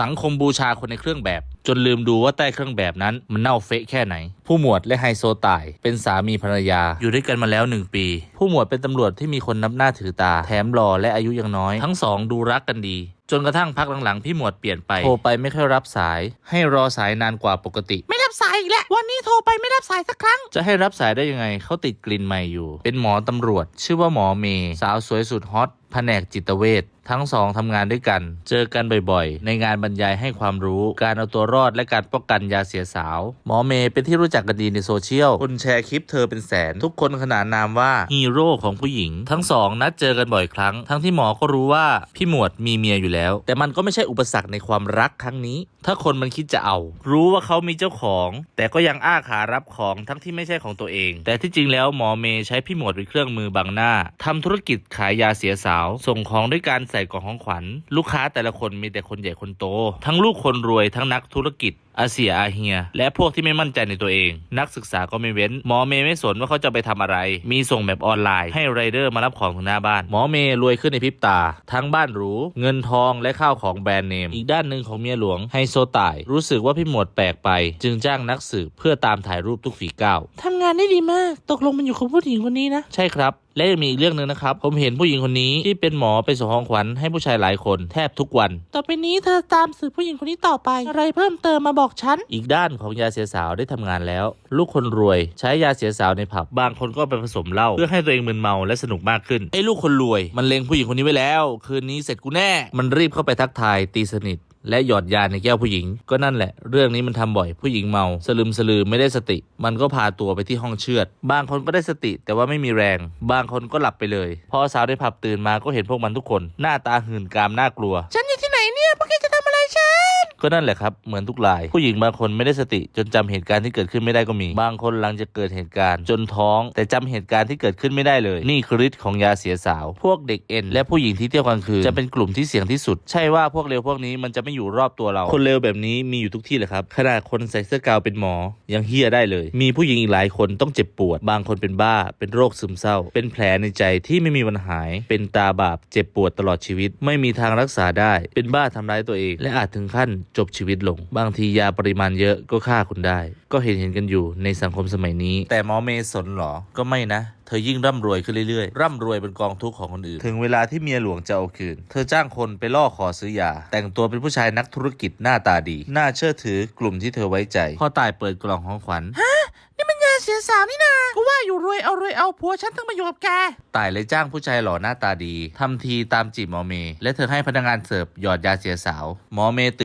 สังคมบูชาคนในเครื่องแบบ จนลืมดูว่าใต้เครื่องแบบนั้นมันเน่าเฟะแค่ไหน ผู้หมวดและไฮโซตายเป็นสามีภรรยาอยู่ด้วยกันมาแล้วหนึ่งปี ผู้หมวดเป็นตำรวจที่มีคนนับหน้าถือตา แถมหล่อและอายุยังน้อย ทั้งสองดูรักกันดี จนกระทั่งพักหลังๆ พี่หมวดเปลี่ยนไปโทรไปไม่ค่อยรับสาย ให้รอสายนานกว่าปกติ ไม่รับสายอีกแล้ววันนี้โทรไปไม่รับสายสักครั้ง จะให้รับสายได้ยังไงเขาติดกลิ่นใหม่อยู่ เป็นหมอตำรวจ ชื่อว่าหมอเมย์สาวสวยสุดฮอต แผนกจิตเวชทั้งสองทำงานด้วยกัน เจอกันบ่อยๆ ในงานบรรยายให้ความรู้ การเอาตัวรอดและการป้องกันยาเสียสาว หมอเมย์เป็นที่รู้จักกันดีในโซเชียล คนแชร์คลิปเธอเป็นแสน ทุกคนขนานนามว่าฮีโร่ของผู้หญิง ทั้งสองนัดเจอกันบ่อยครั้ง ทั้งที่หมอก็รู้ว่าพี่หมวดมีเมียอยู่แล้ว แต่มันก็ไม่ใช่อุปสรรคในความรักครั้งนี้ ถ้าคนมันคิดจะเอา รู้ว่าเขามีเจ้าของ แต่ก็ยังอ้าขารับของทั้งที่ไม่ใช่ของตัวเอง แต่ที่จริงแล้วหมอเมย์ใช้พี่หมวดเป็นเครื่องมือบังหน้าทำธุรกิจขายยาเสียสาวส่งของด้วยการใส่กล่องของขวัญ ลูกค้าแต่ละคนมีแต่คนใหญ่คนโต ทั้งลูกคนรวยทั้งนักธุรกิจอาเซียอาเฮีย และพวกที่ไม่มั่นใจในตัวเอง นักศึกษาก็ไม่เว้น หมอเมย์ไม่สนว่าเขาจะไปทำอะไร มีส่งแบบออนไลน์ ให้ไรเดอร์มารับของถึงหน้าบ้าน หมอเมย์รวยขึ้นในพริบตา ทั้งบ้านหรู เงินทองและข้าวของแบรนด์เนม อีกด้านหนึ่งของเมียหลวงไฮโซตาย รู้สึกว่าพี่หมวดแปลกไป จึงจ้างนักสืบเพื่อตามถ่ายรูปทุกฝีก้าวทำงานได้ดีมาก ตกลงมันอยู่กับผู้หญิงคนนี้นะ ใช่ครับ และยังมีอีกเรื่องหนึ่งนะครับ ผมเห็นผู้หญิงคนนี้ที่เป็นหมอไปส่งของขวัญให้ผู้ชายหลายคนแทบทุกวัน ต่อไปนี้เธอตามสืบผู้หญิงคนนี้ต่อไป อะไรเพิ่มเติมมาบอกฉัน อีกด้านของยาเสียสาวได้ทำงานแล้ว ลูกคนรวย ใช้ยาเสียสาวในผับบางคนก็ไปผสมเหล้าเพื่อให้ตัวเองมึนเมาและสนุกมากขึ้นไอ้ลูกคนรวย มันเลงผู้หญิงคนนี้ไว้แล้ว คืนนี้เสร็จกูแน่ มันรีบเข้าไปทักทายตีสนิท และหยอดยาในแก้วผู้หญิง ก็นั่นแหละ เรื่องนี้มันทำบ่อยผู้หญิงเมาสลืมสลือไม่ได้สติ มันก็พาตัวไปที่ห้องเชือด บางคนก็ได้สติ แต่ว่าไม่มีแรง บางคนก็หลับไปเลย พอสาวในผับตื่นมาก็เห็นพวกมันทุกคน หน้าตาหื่นกามน่ากลัว ฉันอยู่ที่ไหนเนี่ยพวกแก ก็นั่นแหละครับเหมือนทุกราย ผู้หญิงบางคนไม่ได้สติ จนจำเหตุการณ์ที่เกิดขึ้นไม่ได้ก็มี บางคนหลังจากเกิดเหตุการณ์ จนท้อง แต่จำเหตุการณ์ที่เกิดขึ้นไม่ได้เลย นี่คือฤทธิ์ของยาเสียสาว พวกเด็กเอ็นและผู้หญิงที่เที่ยวกลางคืนจะเป็นกลุ่มที่เสี่ยงที่สุด ใช่ว่าพวกเลวพวกนี้มันจะไม่อยู่รอบตัวเรา คนเลวแบบนี้มีอยู่ทุกที่เลยครับขนาดคนใส่เสื้อกาวเป็นหมอยังเฮี้ยได้เลย มีผู้หญิงอีกหลายคนต้องเจ็บปวด บางคนเป็นบ้า เป็นโรคซึมเศร้า เป็นแผลในใจที่ไม่มีวันหาย เป็นตาบาปเจ็บปวดตลอดชีวิต ไม่มีทางรักษาได้ เป็นบ้าทำร้ายตัวเอง และอาจถึงขั้นจบชีวิตลง บางทียาปริมาณเยอะก็ฆ่าคุณได้ ก็เห็นเห็นกันอยู่ในสังคมสมัยนี้ แต่หมอเมย์สนหรอ ก็ไม่นะ เธอยิ่งร่ำรวยขึ้นเรื่อยๆ ร่ำรวยเป็นกองทุกข์ของคนอื่น ถึงเวลาที่เมียหลวงจะเอาคืน เธอจ้างคนไปล่อขอซื้อยา แต่งตัวเป็นผู้ชายนักธุรกิจหน้าตาดี น่าเชื่อถือกลุ่มที่เธอไว้ใจพอตายเปิดกล่องของขวัญนี่มันยาเสียสาวนี่นากูว่าอยู่รวยเอารวยเอาผัวฉันต้องมาอยู่กับแก ตายเลยจ้างผู้ชายหล่อหน้าตาดีทำทีตามจีบหมอเมย์และเธอให้พนักงานเสิร์ฟหยอดยาเสียสาว หมอเมย์